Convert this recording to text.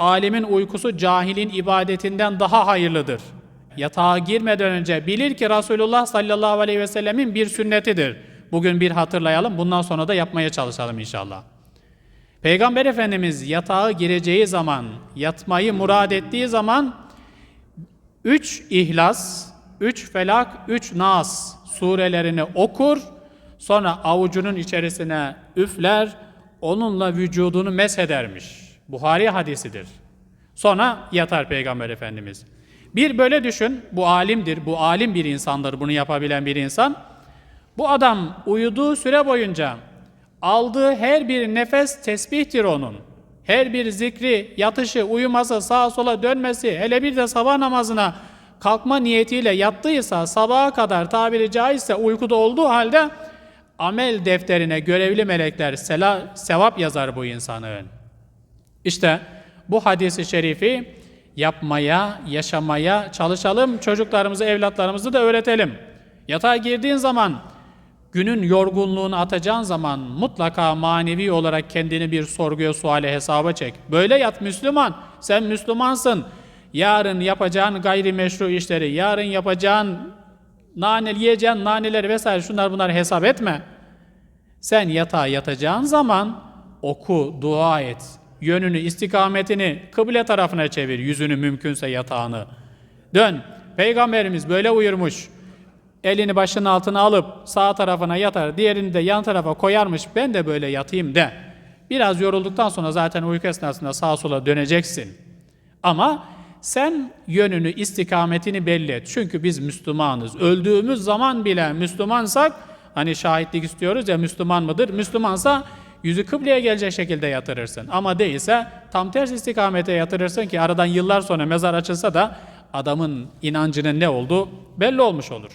Alimin uykusu cahilin ibadetinden daha hayırlıdır. Yatağa girmeden önce bilir ki Resulullah sallallahu aleyhi ve sellemin bir sünnetidir. Bugün bir hatırlayalım, bundan sonra da yapmaya çalışalım inşallah. Peygamber Efendimiz yatağa gireceği zaman, yatmayı murad ettiği zaman üç İhlas, üç Felak, üç Nas surelerini okur, sonra avucunun içerisine üfler, onunla vücudunu mesedermiş. Buhari hadisidir. Sonra yatar Peygamber Efendimiz. Bir böyle düşün, bu alimdir, bu alim bir insandır, bunu yapabilen bir insan. Bu adam uyuduğu süre boyunca aldığı her bir nefes tesbihtir onun. Her bir zikri, yatışı, uyuması, sağa sola dönmesi, hele bir de sabah namazına kalkma niyetiyle yattıysa sabaha kadar tabiri caizse uykuda olduğu halde amel defterine görevli melekler sela, sevap yazar bu insanın. İşte bu hadisi şerifi yapmaya, yaşamaya çalışalım. Çocuklarımızı, evlatlarımızı da öğretelim. Yatağa girdiğin zaman, günün yorgunluğunu atacağın zaman mutlaka manevi olarak kendini bir sorguya, suale, hesaba çek. Böyle yat Müslüman. Sen Müslümansın. Yarın yapacağın gayrimeşru işleri, yarın yapacağın nane, yiyeceğin naneleri vesaire şunlar bunlar hesap etme. Sen yatağa yatacağın zaman oku, dua et. Yönünü, istikametini kıble tarafına çevir. Yüzünü mümkünse yatağını. Dön. Peygamberimiz böyle uyurmuş. Elini başının altına alıp sağ tarafına yatar, diğerini de yan tarafa koyarmış. Ben de böyle yatayım de. Biraz yorulduktan sonra zaten uyku esnasında sağa sola döneceksin. Ama sen yönünü, istikametini belli et. Çünkü biz Müslümanız. Öldüğümüz zaman bile Müslümansak, hani şahitlik istiyoruz ya Müslüman mıdır? Müslümansa yüzü kıbleye gelecek şekilde yatırırsın. Ama değilse tam ters istikamete yatırırsın ki aradan yıllar sonra mezar açılsa da adamın inancının ne olduğu belli olmuş olur.